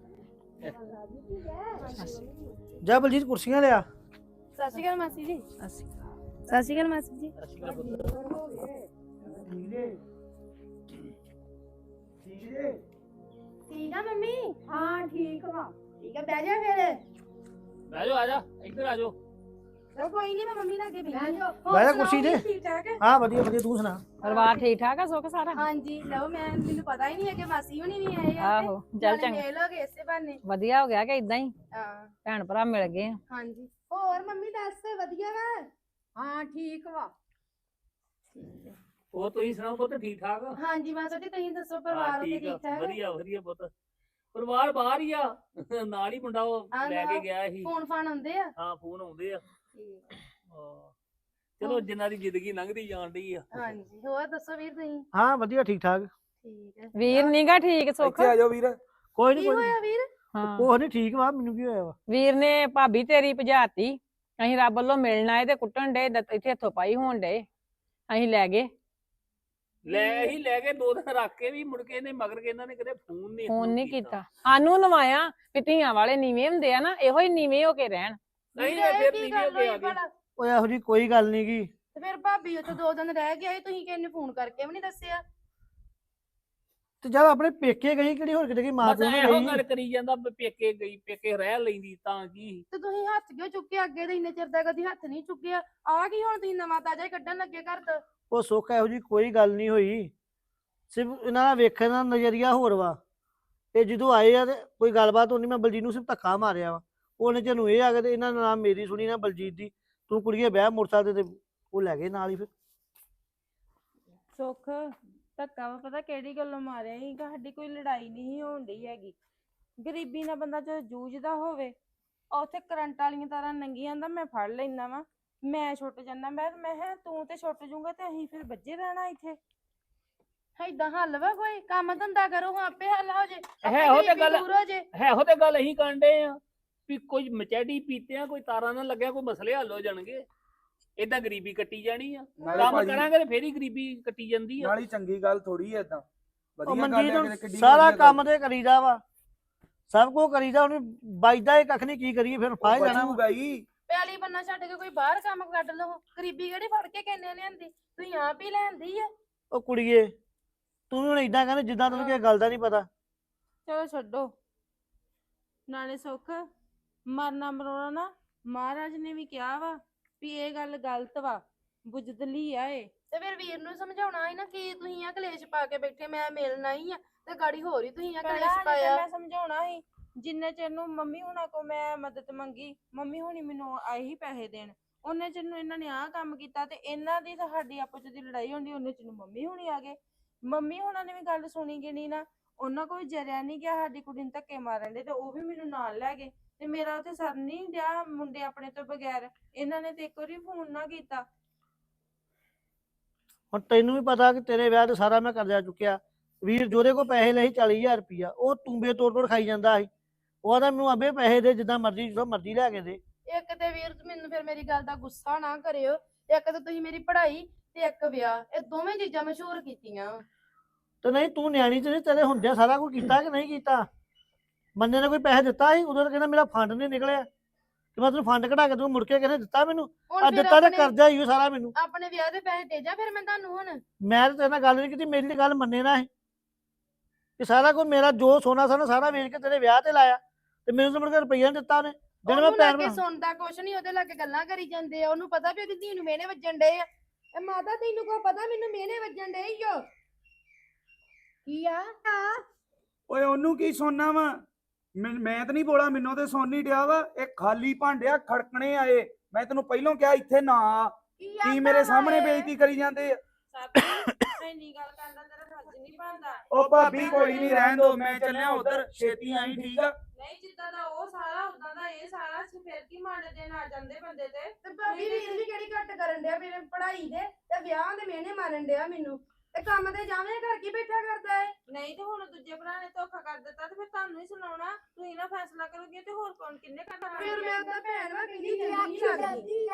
ਜਾ ਬਲਜੀਤ ਕੁਰਸੀਆਂ ਲਿਆ। ਸਤਿ ਸ਼੍ਰੀ ਅਕਾਲ ਮਾਸੀ ਜੀ। ਸਤਿ ਸ਼੍ਰੀ ਅਕਾਲ। ਮਾਸੀ ਜੀ। ਸਤਿ ਸ਼੍ਰੀ ਅਕਾਲ ਪੁੱਤ। ਠੀਕ ਆ ਮੰਮੀ? ਹਾਂ ਠੀਕ ਵਾ। ਠੀਕ ਆ ਬਹਿ ਜਾ ਫਿਰ। ਬਹਿ ਜਾਓ ਆ ਜਾ ਇੱਧਰ ਆ ਜਾਓ। ਚਲੋ ਕੋਈ ਨਹੀਂ ਮੈਂ ਮੰਮੀ ਨਾਲ ਅੱਗੇ ਬਹਿ ਬੈਠੀ ਜਾਓ ਬਹਿ ਜਾ ਕੁਰਸੀ ਤੇ। ਠੀਕ ਠਾਕ ਹੈ? ਹਾਂ ਵਧੀਆ ਵਧੀਆ ਤੂੰ ਸੁਣਾ? ਪਰਿਵਾਰ ਠੀਕ ਠਾਕ ਆ ਸੁੱਖ ਸਾਰਾ? ਹਾਂਜੀ ਲਓ ਮੈਂ ਮੈਨੂੰ ਪਤਾ ਹੀ ਨਹੀਂ ਹੈ ਕਿ ਮਾਸੀ ਹੁਣੀ ਵੀ ਆਏ ਆ ਆਹੋ ਚੱਲ ਚੰਗਾ। ਮਿਲ ਲੋਗੇ ਇਸੇ ਬਹਾਨੇ। ਵਧੀਆ ਹੋ ਗਿਆ ਕਿ ਇਦਾਂ ਹੀ? ਹਾਂ। ਭੈਣ ਭਰਾ ਮਿਲ ਗਏ ਆ। ਹਾਂਜੀ। ਹੋਰ ਮੰਮੀ ਦੱਸ ਵਧੀਆ ਵਾ? ਹਾਂ ਠੀਕ ਵਾ। ਉਹ ਤੁਸੀਂ ਸੁਣਾਓ ਪੁੱਤ ਠੀਕ ਠਾਕ? ਹਾਂਜੀ ਮਾਸਾ ਜੀ ਤੁਸੀਂ ਦੱਸੋ ਪਰਿਵਾਰ ਉੱਤੇ ਠੀਕ ਠੀਕ ਵਧੀਆ ਵਧੀਆ ਪੁੱਤ। ਪਰਿਵਾਰ ਬਾਹਰ ਹੀ ਆ। ਨਾਲ ਹੀ ਮੁੰਡਾ ਉਹ ਹਾਂ, ਲੈ ਕੇ ਨਾਲ। ਗਿਆ ਸੀ। ਫੋਨ ਫਾਨ ਆਉਂਦੇ ਆ। ਹਾਂ ਫੋਨ ਆਉਂਦੇ ਆ। ਹਾਂ। ਚਲੋ ਜਿੰਨਾ ਦੀ ਜ਼ਿੰਦਗੀ ਲੰਘਦੀ ਜਾਣ ਡਈ ਆ। ਹਾਂਜੀ ਹੋਰ ਦੱਸੋ ਵੀਰ ਤੁਸੀਂ? ਹਾਂ ਵਧੀਆ ਠੀਕ ਠਾਕ ਠੀਕ ਹੈ ਵੀਰ ਨੀਗਾ ਠੀਕ ਸੁੱਖ? ਇੱਥੇ ਆ ਜਾਓ ਵੀਰ। ਕੋਈ ਨਹੀਂ ਕੀ ਕੋਈ ਨੀ। ਹੋਇਆ ਵੀਰ? ਹਾਂ। ਉਹ ਨਹੀਂ ਠੀਕ ਵਾ ਮੈਨੂੰ ਕੀ ਹੋਇਆ ਵਾ? ਵੀਰ ਨੇ ਭਾਬੀ ਤੇਰੀ ਭਜਾਤੀ। ਅਸੀਂ ਰੱਬ ਵੱਲੋਂ ਮਿਲਣ ਆਏ ਤੇ ਕੁੱਟਣ ਡੇ ਇੱਥੇ ਹੱਥੋਂ ਪਾਈ ਹੋਣ ਡੇ ਅਸੀਂ ਲੈ ਗਏ। ਲੈ ਹੀ। ਲੈ ਕੇ ਦੋ ਦਿਨ ਰੱਖ ਕੇ ਵੀ ਮੁੜ ਕੇ ਇਹਨੇ ਮਗਰ ਕੇ ਇਹਨਾਂ ਨੇ ਕਦੇ ਫੋਨ ਨਹੀਂ ਫੋਨ ਨਹੀਂ ਕੀਤਾ। ਸਾਨੂੰ ਨਵਾਇਆ ਧੀਆਂ ਵਾਲੇ ਨੀਵੇਂ ਹੁੰਦੇ ਆ ਨਾ ਇਹੋ ਹੀ ਨੀਵੇਂ ਹੋ ਕੇ ਰਹਿਣ। ਨਹੀਂ ਇਹ ਫਿਰ ਨੀਵੀਂ ਹੋ ਕੇ ਆ? ਓਏ ਇਹੋ ਜੀ ਕੋਈ ਗੱਲ ਨਹੀਂ ਗੀ। ਤੇ ਫਿਰ ਭਾਬੀ ਉੱਥੇ ਦੋ ਦਿਨ ਰਹਿ ਗਿਆ ਸੀ ਤੁਸੀਂ ਕਿਹਨੇ ਫੋਨ ਕਰਕੇ ਵੀ ਨਹੀਂ ਦੱਸਿਆ? ਤੇ ਜਦ ਆਪਣੇ ਪੇਕੇ ਗਈ ਕਿਹੜੀ ਹੋਰ ਕਿਤੇ ਗਈ ਮਾਂ ਬਸ ਪਿਓ ਇਹੋ ਗਈ? ਗੱਲ ਕਰੀ ਜਾਂਦਾ ਵੀ ਪੇਕੇ ਗਈ ਪੇਕੇ ਰਹਿ ਲੈਂਦੀ ਤਾਂ ਕੀ। ਤੇ ਤੁਸੀਂ ਹੱਥ ਕਿਉਂ ਚੁੱਕਿਆ ਅੱਗੇ ਤੇ ਇੰਨੇ ਚਿਰ ਦਾ ਕਦੀ ਹੱਥ ਨਹੀਂ ਚੁੱਕਿਆ। ਆ ਕੀ ਹੁਣ ਤੁਸੀਂ ਨਵਾਂ ਤਾਜ਼ਾ ਹੀ ਕੱਢਣ ਲੱਗੇ ਘਰ ਤੋਂ ਉਹ ਸੁੱਖ ਇਹੋ ਜੀ ਕੋਈ ਗੱਲ ਨਹੀਂ ਹੋਈ। ਸਿਰਫ ਇਹਨਾਂ ਦਾ ਵੇਖਣ ਦਾ ਨਜ਼ਰੀਆ ਹੋਰ ਵਾ। ਇਹ ਜਦੋਂ ਆਏ ਆ ਤੇ ਕੋਈ ਗੱਲਬਾਤ ਹੋਣੀ, ਮੈਂ ਬਲਜੀਤ ਨੂੰ ਸਿਰਫ ਧੱਕਾ ਮਾਰਿਆ ਵਾ। ਉਹਨੇ ਤੈਨੂੰ ਇਹ ਆ ਕੇ ਤੇ ਇਹਨਾਂ ਨੇ ਨਾ ਮੇਰੀ ਸੁਣੀ ਨਾ ਬਲਜੀਤ ਦੀ। ਤੂੰ ਕੁੜੀਏ ਬਹਿ ਮੋਟਰਸਾਈਕਲ ਤੇ ਤੇ ਉਹ ਲੈ ਗਏ ਨਾਲ ਹੀ ਫਿਰ। ਸੁੱਖ, ਧੱਕਾ ਵਾ, ਪਤਾ ਕਿਹੜੀ ਗੱਲੋਂ ਮਾਰਿਆ ਸੀ ਸਾਡੀ ਕੋਈ ਲੜਾਈ ਨਹੀਂ ਹੋਣ ਡਈ ਹੈਗੀ। ਗਰੀਬੀ ਨਾਲ ਬੰਦਾ ਜਦੋਂ ਜੂਝਦਾ ਹੋਵੇ ਉੱਥੇ ਕਰੰਟ ਵਾਲੀਆਂ ਤਾਰਾਂ ਨੰਗੀਆਂ ਜਾਂਦਾ ਮੈਂ ਫੜ ਲੈਂਦਾ ਵਾ। ਮੈਂ ਛੁੱਟ ਜਾਂਦਾ ਮੈਂ ਮੈਂ ਕਿਹਾ ਤੂੰ ਤੇ ਛੁੱਟ ਜੂਗਾ ਤੇ ਅਸੀਂ ਫਿਰ ਬੱਜੇ ਰਹਿਣਾ ਇੱਥੇ। ਏਦਾਂ ਹੱਲ ਵਾ ਕੋਈ? ਕੰਮ ਧੰਦਾ ਕਰੋ ਹਾਂ ਆਪੇ ਹੱਲ ਹੋ ਜੇ। ਆਪੇ ਹੈ ਉਹ ਤੇ ਗਰੀਬੀ ਗੱਲ- ਦੂਰ ਹੋ ਜੇ। ਹੈ ਉਹ ਤੇ ਗੱਲ ਅਸੀਂ ਕਾਂਡੇ ਆ ਵੀ ਕੋਈ ਮਚੈਡੀ ਪੀਤੇ ਆ ਕੋਈ ਤਾਰਾਂ ਨਾ ਲੱਗਿਆ ਕੋਈ ਮਸਲੇ ਹੱਲ ਹੋ ਜਾਣਗੇ। ਏਦਾਂ ਗਰੀਬੀ ਕੱਟੀ ਜਾਣੀ ਆ। ਨਾਲੇ ਕੰਮ ਭਾਜੀ ਕਰਾਂਗੇ ਤੇ ਫੇਰ ਹੀ ਗਰੀਬੀ ਕੱਟੀ ਜਾਂਦੀ ਆ। ਨਾਲੀ ਚੰਗੀ ਗੱਲ ਥੋੜੀ ਐ ਇਦਾਂ ਉਹ ਵਧੀਆ ਗੱਲ ਮਨਜੀਤ ਹੁਣ ਸਾਰਾ ਕੰਮ ਤੇ ਕਰੀਦਾ ਵਾ। ਸਭ ਕੁਝ ਕਰੀਦਾ ਉਹਨੇ ਬਾਈਦਾ ਇਹ ਕੱਖ ਨਹੀਂ ਕੀ ਕਰੀਏ ਫਿਰ ਫਾਇ ਜਾਣਾ ਵਾ। ਬਚੂਗਾ ਹੀ ਪਿਆਲੀ ਬੰਨਾ ਛੱਡ ਕੇ ਕੋਈ ਬਾਹਰ ਕੰਮ ਕੱਢ ਲਓ। ਗਰੀਬੀ ਕਿਹੜੀ ਫੜ ਕੇ ਕਿੰਨੇ ਲਿਆਂਦੀ? ਤੁਸੀਂ ਆਪ ਹੀ ਲੈਂਦੀ ਆ। ਉਹ ਕੁੜੀਏ ਤੂੰ ਵੀ ਹੁਣ ਇਦਾਂ ਕਹਿੰਦੇ ਜਿੱਦਾਂ ਤੈਨੂੰ ਕਿਸੇ ਗੱਲ ਦਾ ਨਹੀਂ ਪਤਾ। ਚਲੋ ਛੱਡੋ। ਨਾਲੇ ਸੁੱਖ ਮਰਨਾ ਮਰੋਣਾ ਨਾ ਮਹਾਰਾਜ ਨੇ ਵੀ ਕਿਹਾ ਵਾ ਵੀ ਇਹ ਗੱਲ ਗਲਤ ਵਾ ਬੁਜਦਲੀ ਆ ਇਹ। ਤੇ ਫਿਰ ਵੀਰ ਨੂੰ ਸਮਝਾਉਣਾ ਹੈ ਨਾ ਕਿ ਤੁਸੀਂ ਆ ਕਲੇਸ਼ ਪਾ ਕੇ ਬੈਠੇ ਮੈਂ ਮਿਲਣਾ ਹੀ ਆ ਤੇ ਗਾੜੀ ਹੋਰ ਹੀ ਤੁਸੀਂ ਆ ਪਹਿਲਾਂ ਕਲੇਸ਼ ਹਜੇ ਪਾਇਆ। ਮੈਂ ਸਮਝਾਉਣਾ ਸੀ। ਜਿੰਨੇ ਚਿਰ ਨੂੰ ਮੰਮੀ ਹੁਣਾਂ ਕੋ ਮੈਂ ਮਦਦ ਮੰਗੀ, ਮੰਮੀ ਹੁਣੀ ਮੈਨੂੰ ਆਏ ਹੀ ਪੈਸੇ ਦੇਣ। ਉਹਨੇ ਚਿਰ ਨੂੰ ਇਹਨਾਂ ਨੇ ਆਹ ਕੰਮ ਕੀਤਾ ਤੇ ਇਹਨਾਂ ਦੀ ਤਾਂ ਸਾਡੀ ਆਪਸ ਦੀ ਲੜਾਈ ਹੁੰਦੀ, ਉਹਨੇ ਚਿਰ ਨੂੰ ਮੰਮੀ ਹੁਣੀ ਆ ਗਏ। ਮੰਮੀ ਹੁਣਾਂ ਨੇ ਵੀ ਗੱਲ ਸੁਣੀ ਕਿ ਨਾ, ਉਹਨਾਂ ਕੋਈ ਜਰਿਆ ਨਹੀਂ ਗਿਆ ਸਾਡੀ ਕੁੜੀ ਨੂੰ ਧੱਕੇ ਮਾਰਨ ਦੇ ਤੇ ਉਹ ਵੀ ਮੈਨੂੰ ਨਾਲ ਲੈ ਗਏ। ਤੇ ਮੇਰਾ ਉੱਥੇ ਸਰ ਨਹੀਂ ਡਿਆ ਮੁੰਡੇ ਆਪਣੇ ਤੋਂ ਬਗੈਰ, ਇਹਨਾਂ ਨੇ ਤੇ ਇੱਕ ਵਾਰੀ ਫੋਨ ਨਾ ਕੀਤਾ। ਹੁਣ ਤੈਨੂੰ ਵੀ ਪਤਾ ਕਿ ਤੇਰੇ ਵਿਆਹ ਤੇ ਸਾਰਾ ਮੈਂ ਕਰਜ਼ਾ ਚੁੱਕਿਆ। ਵੀਰ ਜੋਦੇ ਕੋ ਪੈਸੇ ਲਏ 40000 ਰੁਪਇਆ ਉਹ ਤੂੰਬੇ ਤੋੜ ਤੋੜ ਖਾਈ ਜਾਂਦਾ ਸੀ। ਉਹ ਆਦਾ ਮੈਨੂੰ ਅਬੇ ਪੈਸੇ ਦੇ ਜਿੱਦਾਂ ਮਰਜ਼ੀ ਜਦੋਂ ਮਰਜ਼ੀ ਲੈ ਕੇ ਦੇ। ਇੱਕ ਤੇ ਵੀਰ ਮੈਨੂੰ ਫਿਰ ਮੇਰੀ ਗੱਲ ਦਾ ਗੁੱਸਾ ਨਾ ਕਰਿਓ। ਇੱਕ ਤਾਂ ਤੁਸੀਂ ਮੇਰੀ ਪੜ੍ਹਾਈ ਤੇ ਇੱਕ ਵਿਆਹ। ਇਹ ਦੋਵੇਂ ਚੀਜ਼ਾਂ ਮਸ਼ਹੂਰ ਕੀਤੀਆਂ। ਤੇ ਨਹੀਂ ਤੂੰ ਨਿਆਣੀ ਤੇ ਨਹੀਂ ਤੇਰੇ ਹੁੰਦਿਆਂ ਸਾਰਾ ਕੁਝ ਕੀਤਾ ਕਿ ਨਹੀਂ ਕੀਤਾ? ਬੰਦੇ ਨੇ ਕੋਈ ਪੈਸੇ ਦਿੱਤਾ ਸੀ ਉਦੋਂ ਤਾਂ ਕਹਿੰਦਾ ਮੇਰਾ ਫੰਡ ਨਹੀਂ ਨਿਕਲਿਆ। ਤੇ ਮੈਂ ਤੈਨੂੰ ਫੰਡ ਕਢਾ ਕੇ ਤੂੰ ਮੁੜ ਕੇ ਕਹਿੰਦੇ ਦਿੱਤਾ ਮੈਨੂੰ? ਹੁਣ ਆ ਫਿਰ ਦਿੱਤਾ ਤੇ ਆਪਣੇ- ਕਰਜ਼ਾ ਹੀ ਉਹ ਸਾਰਾ ਮੈਨੂੰ। ਆਪਣੇ ਵਿਆਹ ਦੇ ਪੈਸੇ ਦੇ ਜਾ ਫਿਰ ਮੈਂ ਤੁਹਾਨੂੰ ਹੁਣ। ਮੈਂ ਤਾਂ ਤੇਰੇ ਨਾਲ ਗੱਲ ਨਹੀਂ ਕੀਤੀ ਮੇਰੀ ਤਾਂ ਗੱਲ ਮੰਨੇ ਨਾ ਇਹ ਕਿ ਸਾਰਾ ਕੁਝ ਮੇਰਾ ਜੋ ਸੋਨਾ ਸਾਨਾ ਸਾਰਾ ਵੇਚ ਕੇ ਤੇਰੇ ਵਿਆਹ ਤੇ ਲਾਇਆ। ਤੇ ਮੈਨੂੰ ਤਾਂ ਮੁੜ ਕੇ ਰੁਪਈਆ ਨਹੀਂ ਦਿੱਤਾ ਉਹਨੇ। ਜਦੋਂ ਮੈਂ ਉਹਨੂੰ ਪੈਰ ਲੱਗੇ ਬਣਾ ਸੁਣਦਾ ਕੁਛ ਨਹੀਂ ਉਹਦੇ ਲੱਗੇ ਗੱਲਾਂ ਕਰੀ ਜਾਂਦੇ ਆ। ਉਹਨੂੰ ਪਤਾ ਵੀ ਉਹਦੀ ਧੀ ਨੂੰ ਮਿਹਨੇ ਵੱਜਣ ਡੇ ਆ। ਇਹ ਮਾਤਾ ਤੈਨੂੰ ਕੋ ਪਤਾ ਮੈਨੂੰ ਮਿਹਨੇ ਵੱਜਣ ਡੇ ਈ ਓ। ਕੀ ਆ? ਓਏ ਉਹਨੂੰ ਕੀ ਸੁਣਨਾ ਵਾ? ਮੈਂ ਮੈਂ ਤਾਂ ਨਹੀਂ ਬੋਲਾ ਮੈਨੂੰ ਤੇ ਸੁਣ ਨਹੀਂ ਡਿਆ ਵਾ। ਇਹ ਖਾਲੀ ਭਾਂਡਿਆ ਖੜਕਣੇ ਆਏ ਮੈਂ ਤੈਨੂੰ ਪਹਿਲਾਂ ਕਿਹਾ ਇੱਥੇ ਨਾ ਆ। ਕੀ ਕੀ ਮੇਰੇ ਸਾਹਮਣੇ ਬੇਇੱਜ਼ਤੀ ਕਰੀ ਜਾਂਦੇ ਆ। ਸਾਬੀ ਇੰਨੀ ਗੱਲ ਕਰਦਾ ਤੇਰਾ ਫਰਜ਼ ਨਹੀਂ ਬਣਦਾ। ਉਹ ਭਾਬੀ ਕੋਈ ਨਹੀਂ ਰਹਿਣ ਦੋ। ਮੈਂ ਚੱਲਿਆ ਉਧਰ। ਛੇਤੀ ਆਈ ਠੀਕ ਆ। ਨਹੀਂ ਜਿੱਦਾਂ ਦਾ ਉਹ ਸਾਰਾ ਉਦਾਂ ਦਾ ਇਹ ਸਾਰਾ ਫਿਰ ਕੀ ਮਾੜੇ ਦਿਨ ਆ ਜਾਂਦੇ ਬੰਦੇ ਤੇ। ਤੇ ਭਾਬੀ ਵੀਰ ਵੀ ਕਿਹੜੀ ਘੱਟ ਕਰਨ ਡਿਆ? ਮੇਰੇ ਪੜ੍ਹਾਈ ਦੇ ਤੇ ਵਿਆਹ ਦੇ ਮਿਹਨੇ ਮਾਰਨ ਡਿਆ ਮੈਨੂੰ। ਤੇ ਕੰਮ ਤੇ ਜਾਵੇਂ ਘਰ ਕੀ ਬੈਠਾ ਕਰਦਾ ਏ? ਨਹੀਂ ਤੇ ਹੁਣ ਦੂਜੇ ਭਰਾ ਨੇ ਧੋਖਾ ਕਰ ਦਿੱਤਾ ਤੇ ਫਿਰ ਤੁਹਾਨੂੰ ਹੀ ਸੁਣਾਉਣਾ। ਤੁਸੀਂ ਨਾ ਫੈਸਲਾ ਕਰੋਗੇ ਤੇ ਹੋਰ ਕੌਣ ਕਿੰਨੇ ਕਰਨਾ ਫਿਰ ਮੈਂ ਤਾਂ ਭੈਣ ਵਾ ਕਿਹਦੀ ਚੰਗੀ ਨਹੀਂ ਲੱਗਦੀ।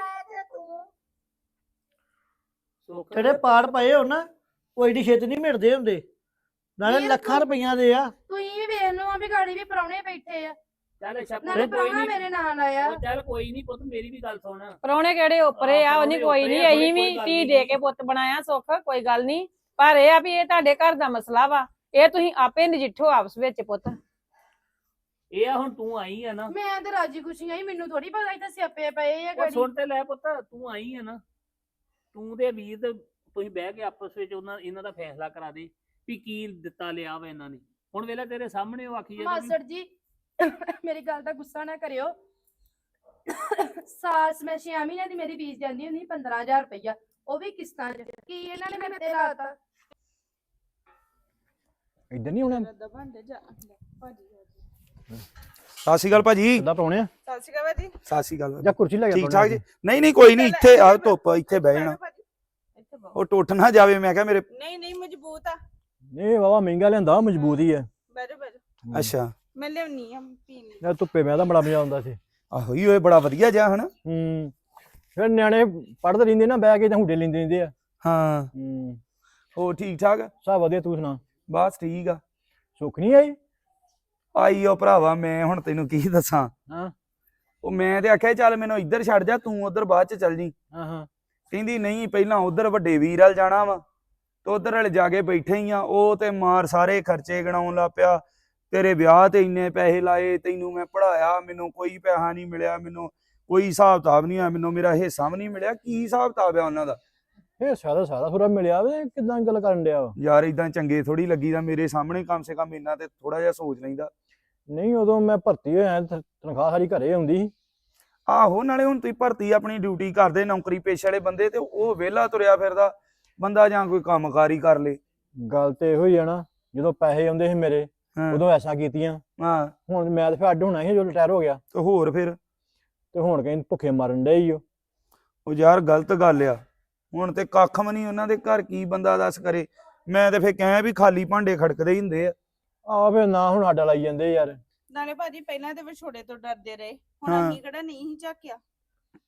ਸੁੱਖ ਜਿਹੜੇ ਪਾੜ ਪਏ ਹੋ ਨਾ ਉਹ ਏਡੀ ਛੇਤੀ ਨਹੀਂ ਮਿਟਦੇ ਹੁੰਦੇ। ਨਾਲੇ ਲੱਖਾਂ ਰੁਪਈਆਂ ਦੇ ਆ। ਤੁਸੀਂ ਆ ਵੀ ਗਾੜੀ ਵੀ ਪਰੌਣੇ ਬੈਠੇ ਆ। ਚੱਲ ਨਾਲੇ ਕੋਈ ਪਰੌਣਾ ਨਹੀਂ ਮੇਰੇ ਨਾਲ ਆਇਆ। ਚੱਲ ਕੋਈ ਨਹੀਂ ਪੁੱਤ ਮੇਰੀ ਵੀ ਗੱਲ ਸੁਣ। ਪਰੌਣੇ ਕਿਹੜੇ ਉਪਰੇ ਆ? ਉਹਨੀ ਪ੍ਰਾਹੁਣੇ ਕੋਈ ਨਹੀਂ ਅਸੀਂ ਵੀ ਧੀ। ਦੇ ਕੇ ਪੁੱਤ ਬਣਾਇਆ ਸੁੱਖ ਕੋਈ ਗੱਲ ਨਹੀਂ ਪਰ ਇਹ ਆ ਵੀ ਇਹ ਤੁਹਾਡੇ ਘਰ ਦਾ ਮਸਲਾ ਵਾ। ਇਹ ਤੁਸੀਂ ਆਪੇ ਨਜਿੱਠੋ ਆਪਸ ਵਿੱਚ ਪੁੱਤ। ਇਹ ਆ ਹੁਣ ਤੂੰ ਆਈ ਆ ਨਾ। ਮੈਂ ਤੇ ਰਾਜੀ ਖੁਸ਼ੀ ਆਈ ਮੈਨੂੰ ਥੋੜੀ ਪਤਾ ਇੱਥੇ ਸਿਆਪੇ ਪਏ ਆ ਉਹ ਗਾੜੀ। ਸੁਣ ਤੇ ਲੈ ਪੁੱਤ ਤੂੰ ਆਈ ਆ ਨਾ। ਤੂੰ ਤੇ ਵੀਰ ਤੇ ਤੁਸੀਂ ਬਹਿ ਕੇ ਆਪਸ ਵਿੱਚ ਉਹਨਾਂ ਇਹਨਾਂ ਦਾ ਫੈਸਲਾ ਕਰਾ ਦੇ ਵੀ ਕੀ ਦਿੱਤਾ ਲਿਆ ਵਾ ਇਹਨਾਂ ਨੇ। ਹੁਣ ਵੇਲੇ ਤੇਰੇ ਸਾਹਮਣੇ ਉਹ ਆਖੀ ਜਾਂਦਾ ਮਾਸੜ ਜੀ ਮੇਰੀ ਗੱਲ ਦਾ ਗੁੱਸਾ ਨਾ ਕਰਿਓ। ਸਾਸ ਮੈਂ ਛੇ ਮਹੀਨੇ ਦੀ ਮੇਰੀ ਫੀਸ ਜਾਂਦੀ ਹੁੰਦੀ 15000 ਰੁਪਇਆ ਉਹ ਵੀ ਕਿਸ਼ਤਾਂ 'ਚ। ਕੀ ਇਹਨਾਂ ਨੇ ਮੇਰੇ ਤੇ ਲਾਤਾ? ਇੱਧਰ ਨਹੀਂ ਹੋਣਾ ਸਤਿ ਸ਼੍ਰੀ ਅਕਾਲ ਭਾਜੀ। ਕਿੱਦਾਂ ਪਾਉਣੇ ਆ? ਸਤਿ ਸ਼੍ਰੀ ਅਕਾਲ ਜੀ ਸਤਿ ਸ਼੍ਰੀ ਅਕਾਲ। ਜਾਂ ਕੁਰਸੀ ਲੈ ਠੀਕ ਠਾਕ ਜੀ। ਨਹੀਂ ਨਹੀਂ ਕੋਈ ਨਹੀਂ ਇੱਥੇ ਆ ਧੁੱਪ ਇੱਥੇ ਬਹਿ ਜਾਣਾ। ਉਹ ਟੁੱਟ ਨਾ ਜਾਵੇ ਮੈਂ ਕਿਹਾ ਮੇਰੇ ਨਹੀਂ ਨਹੀਂ ਮਜ਼ਬੂਤ ਆ। ਨਹੀਂ ਬਾਬਾ ਮਹਿੰਗਾ ਲੈਂਦਾ ਮਜ਼ਬੂਤ ਹੀ ਹੈ। ਬੈਠੋ ਬੈਠੋ ਅੱਛਾ। ਮੈਂ ਲਿਆਉਣੀ ਆ ਪੀਣੀ ਯਾਰ ਧੁੱਪੇ ਮੈਂ ਤਾਂ ਬੜਾ ਮਜ਼ਾ ਆਉਂਦਾ ਸੀ। ਆਹੋ ਹੀ ਓਏ ਬੜਾ ਵਧੀਆ ਜਿਹਾ ਹਨਾ? ਹੂੰ। ਫਿਰ ਨਿਆਣੇ ਪੜ੍ਹਦੇ ਰਹਿੰਦੇ ਨਾ ਬਹਿ ਕੇ ਤਾਂ ਹੁੰਡੇ ਲੈਂਦੇ ਰਹਿੰਦੇ ਆ। ਹਾਂ। ਹੂੰ। ਹੋ ਠੀਕ ਠਾਕ? ਸਭ ਵਧੀਆ ਤੂੰ ਸੁਣਾ? ਬਸ ਠੀਕ ਆ। ਸੁੱਖ ਨਹੀਂ ਆਈ? ਆਈ ਓ ਭਰਾਵਾ ਮੈਂ ਹੁਣ ਤੈਨੂੰ ਕੀ ਦੱਸਾਂ। ਹਾਂ। ਉਹ ਮੈਂ ਤੇ ਆਖਿਆ ਚੱਲ ਮੈਨੂੰ ਇੱਧਰ ਛੱਡ ਜਾ ਤੂੰ ਉਧਰ ਬਾਅਦ ਚ ਚੱਲ ਜੀ। ਹਾਂ ਹਾਂ। ਕਹਿੰਦੀ ਨਹੀਂ ਪਹਿਲਾਂ ਉਧਰ ਵੱਡੇ ਵੀਰ ਵੱਲ ਜਾਣਾ ਵਾ। ਤੇ ਉਧਰ ਵਾਲੇ ਜਾ ਕੇ ਬੈਠੇ ਹੀ ਆ ਉਹ ਤੇ ਮਾਰ ਸਾਰੇ ਖਰਚੇ ਗਣਾਉਣ ਲੱਗ ਪਿਆ। ਤੇਰੇ ਵਿਆਹ ਤੇ ਇੰਨੇ ਪੈਸੇ ਲਾਏ ਤੈਨੂੰ ਮੈਂ ਪੜਾਇਆ ਮੈਨੂੰ ਕੋਈ ਪੈਸਾ ਨਹੀਂ ਮਿਲਿਆ ਮੈਨੂੰ ਕੋਈ ਹਿਸਾਬ ਕਿਤਾਬ ਨਹੀਂ ਆ ਮੈਨੂੰ ਮੇਰਾ ਹਿੱਸਾ ਵੀ ਨਹੀਂ ਮਿਲਿਆ ਕੀ ਹਿਸਾਬ ਕਿਤਾਬ ਆ ਉਹਨਾਂ ਦਾ? ਇਹ ਸਾਦਾ ਸਾਦਾ ਥੋੜਾ ਮਿਲਿਆ ਵੇ ਕਿਦਾਂ ਗੱਲ ਕਰਨ ਡਿਆ ਵਾ? ਯਾਰ ਇਦਾਂ ਚੰਗੇ ਥੋੜੀ ਲੱਗੀਦਾ ਮੇਰੇ ਸਾਹਮਣੇ ਕਮ ਸੇ ਕਮ ਇੰਨਾ ਤੇ ਥੋੜਾ ਜਿਹਾ ਸੋਚ ਲੈਂਦਾ। ਨਹੀਂ ਉਦੋਂ ਮੈਂ ਭਰਤੀ ਹੋਇਆ ਤ- ਤਨਖਾਹ ਸਾਰੀ ਘਰੇ ਆਉਂਦੀ ਸੀ। ਆਹੋ ਨਾਲੇ ਹੁਣ ਤੁਸੀਂ ਭਰਤੀ ਆਪਣੀ ਡਿਊਟੀ ਕਰਦੇ ਨੌਕਰੀ ਪੇਸ਼ੇ ਵਾਲੇ ਬੰਦੇ ਤੇ ਉਹ ਵਿਹਲਾ ਤੁਰਿਆ ਫਿਰਦਾ। ਬੰਦਾ ਜਾਂ ਕੋਈ ਕੰਮਕਾਰੀ ਕਰ ਲੇ। ਗੱਲ ਤੇ ਇਹੋ ਹੀ ਆ ਨਾ ਜਦੋਂ ਪੈਸੇ ਆਉਂਦੇ ਸੀ ਮੇਰੇ ਹਾਂ। ਉਦੋਂ ਐਸਾ ਕੀਤੀਆਂ। ਹਾਂ। ਹੁਣ ਮੈਂ ਤਾਂ ਫਿਰ ਅੱਡ ਹੋਣਾ ਸੀ ਜਦੋਂ ਰਿਟਾਇਰ ਹੋ ਗਿਆ। ਤੇ ਹੋਰ ਫਿਰ? ਤੇ ਹੁਣ ਕਹਿੰਦੇ ਭੁੱਖੇ ਮਰਨ ਡੇ ਹੀ ਉਹ ਉਹ ਯਾਰ ਗਲਤ ਗੱਲ ਆ। ਹੁਣ ਤੇ ਕੱਖ ਵੀ ਨਹੀਂ ਉਹਨਾਂ ਦੇ ਘਰ ਕੀ ਬੰਦਾ ਦੱਸ ਕਰੇ। ਮੈਂ ਤੇ ਫੇਰ ਕਹਿਆ ਵੀ ਖਾਲੀ ਭਾਂਡੇ ਖੜਕਦੇ ਹੀ ਹੁੰਦੇ ਆ। ਆ ਫਿਰ ਨਾ ਹੁਣ ਸਾਡਾ ਲਾਈ ਜਾਂਦੇ ਯਾਰ। ਨਾਲੇ ਭਾਜੀ ਪਹਿਲਾਂ ਤੇ ਵਿਛੋੜੇ ਤੋਂ ਡਰਦੇ ਰਹੇ। ਹੁਣ ਹਾਂ। ਅਸੀਂ ਕਿਹੜਾ ਨਹੀਂ ਝਾਕਿਆ।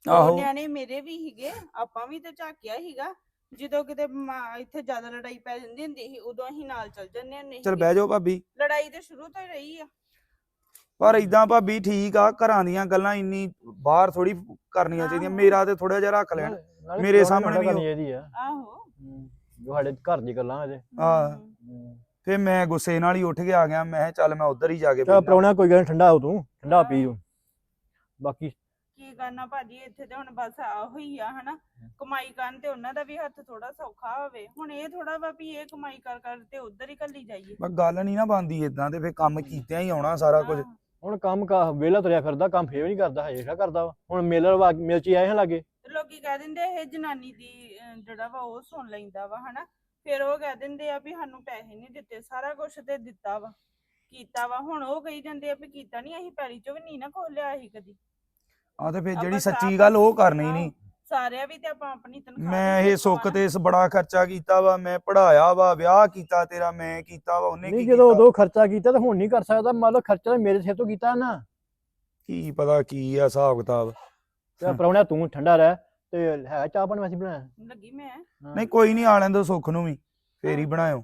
ਆਹੋ। ਨਿਆਣੇ ਮੇਰੇ ਵੀ ਹੀਗੇ ਆਪਾਂ ਵੀ ਤੇ ਝਾਕਿਆ ਹੀਗਾ ਜਦੋਂ ਕਿਤੇ ਮਾਂ- ਇੱਥੇ ਜ਼ਿਆਦਾ ਲੜਾਈ ਪੈ ਜਾਂਦੀ ਹੁੰਦੀ ਸੀ ਉਦੋਂ ਅਸੀਂ ਨਾਲ ਚੱਲ ਜੰਨੇ ਹੁੰਦੇ ਚਲ। ਬਹਿ ਜਾਓ ਭਾਬੀ ਲੜਾਈ ਤੇ ਸ਼ੁਰੂ ਤੋਂ ਹੀ ਰਹੀ ਆ ਪਰ ਇਦਾਂ ਭਾਬੀ ਠੀਕ ਆ ਘਰਾਂ ਦੀਆਂ ਗੱਲਾਂ ਇੰਨੀ ਬਾਹਰ ਥੋੜੀ ਕਰਨੀਆਂ ਚਾਹੀਦੀਆਂ ਆਹੋ। ਮੇਰਾ ਤੇ ਥੋੜਾ ਜਿਹਾ ਰੱਖ ਲੈਣ ਨਾਲੇ ਮੇਰੇ ਸਾਹਮਣੇ ਵੀ ਕਰਨੀ ਇਹਦੀ ਆ ਆਹੋ ਜੋ ਸਾਡੇ ਘਰ ਦੀ ਗੱਲਾਂ। ਹਮ। ਹੂੰ। ਫੇਰ ਮੈਂ ਗੁੱਸੇ ਨਾਲ ਹੀ ਉੱਠ ਕੇ ਆ ਗਿਆ ਮੈਂ ਕਿਹਾ ਚੱਲ ਮੈਂ ਉਧਰ ਹੀ ਜਾ ਕੇ। ਪ੍ਰਾਹੁਣਾ ਕੋਈ ਗੱਲ ਨੀ, ਠੰਡਾ ਹੋ ਤੂੰ ਠੰਡਾ ਪੀ ਤੂੰ ਬਾਕੀ ਕੀ ਕਰਨਾ ਭਾਜੀ ਇੱਥੇ ਤੇ ਹੁਣ ਬਸ ਆਹੋ ਹੀ ਆ ਹਨਾ। ਕਮਾਈ ਕਰਨ ਤੇ ਉਹਨਾਂ ਦਾ ਵੀ ਹੱਥ ਥੋੜਾ ਸੌਖਾ ਹੋਵੇ। ਹੁਣ ਇਹ ਥੋੜਾ ਵਾ ਵੀ ਇਹ ਕਮਾਈ ਕਰ ਕਰ ਤੇ ਉਧਰ ਹੀ ਕੱਲੀ ਜਾਈਏ। ਬਸ ਗੱਲ ਨਹੀਂ ਨਾ ਬੰਦੀ ਇਦਾਂ ਤੇ ਫੇਰ ਕੰਮ ਕੀਤਿਆਂ ਹੀ ਆਉਣਾ ਸਾਰਾ ਕੁਝ। ਹੁਣ ਕੰਮ ਕਾ ਵੇਲਾ ਤੁਰਿਆ ਫਿਰਦਾ ਕੰਮ ਫੇਰ ਵੀ ਨਹੀਂ ਕਰਦਾ ਹਜੇ ਕਿਹੜਾ ਕਰਦਾ ਵਾ। ਹੁਣ ਮੇਲ ਲਵਾ ਮਿਲ ਚ ਹੀ ਆਏ ਹਾਂ ਲਾਗੇ। ਤੇ ਲੋਕੀ ਕਹਿ ਦਿੰਦੇ ਇਹ ਜਨਾਨੀ ਦੀ ਅਹ, ਜਿਹੜਾ ਵਾ ਉਹ ਸੁਣ ਲੈਂਦਾ ਵਾ ਹਨਾ। ਫਿਰ ਉਹ ਕਹਿ ਦਿੰਦੇ ਆ ਵੀ ਸਾਨੂੰ ਪੈਸੇ ਨਹੀਂ ਦਿੱਤੇ ਸਾਰਾ ਕੁਝ ਤੇ ਦਿੱਤਾ ਵਾ। ਕੀਤਾ ਵਾ। ਹੁਣ ਉਹ ਕਹੀ ਜਾਂਦੇ ਆ ਵੀ ਕੀਤਾ ਨਹੀਂ ਅਸੀਂ ਪੈਲੀ ਚੋਂ ਵੀ ਨਹੀਂ ਨਾ ਖੋਲਿਆ ਅਸੀਂ ਕਦੀ। ਆ ਤੇ ਫੇਰ ਜਿਹੜੀ ਆਪਾਂ ਸੱਚੀ ਸਾਫ਼- ਗੱਲ ਉਹ ਕਰਨੀ ਨਹੀਂ ਸਾਰਿਆਂ ਵੀ ਤੇ ਆਪਾਂ ਆਪਣੀ ਤਨਖਾਹ ਮੈਂ ਇਹ ਸੁੱਖ। ਤੇ ਇਸ ਬੜਾ ਖਰਚਾ ਕੀਤਾ ਵਾ ਮੈਂ ਪੜਾਇਆ ਵਾ ਵਿਆਹ ਕੀਤਾ ਤੇਰਾ ਮੈਂ ਕੀਤਾ ਵਾ ਉਹਨੇ ਨਹੀਂ ਕੀ ਜਦੋਂ ਕੀਤਾ? ਉਦੋਂ ਖਰਚਾ ਕੀਤਾ ਤਾਂ ਹੁਣ ਨਹੀਂ ਕਰ ਸਕਦਾ ਮੰਨ ਲਓ ਖਰਚਾ ਤਾਂ ਮੇਰੇ ਸਿਰ ਤੋਂ ਕੀਤਾ ਨਾ। ਕੀ ਪਤਾ ਕੀ ਆ ਹਿਸਾਬ ਕਿਤਾਬ। ਤੇ ਹਾਂ। ਪ੍ਰਾਹੁਣਾ ਤੂੰ ਠੰਡਾ ਰਹਿ ਤੇ ਹੈ ਚਾਹ ਪਾਣੀ ਵਾਸਤੇ ਬਣਾਇਆ? ਲੱਗੀ ਮੈਂ। ਹਾਂ। ਨਹੀਂ ਕੋਈ ਨਹੀਂ ਆ ਲੈਂਦੋ ਸੁੱਖ ਨੂੰ ਵੀ ਫੇਰ ਹੀ ਬਣਾਓ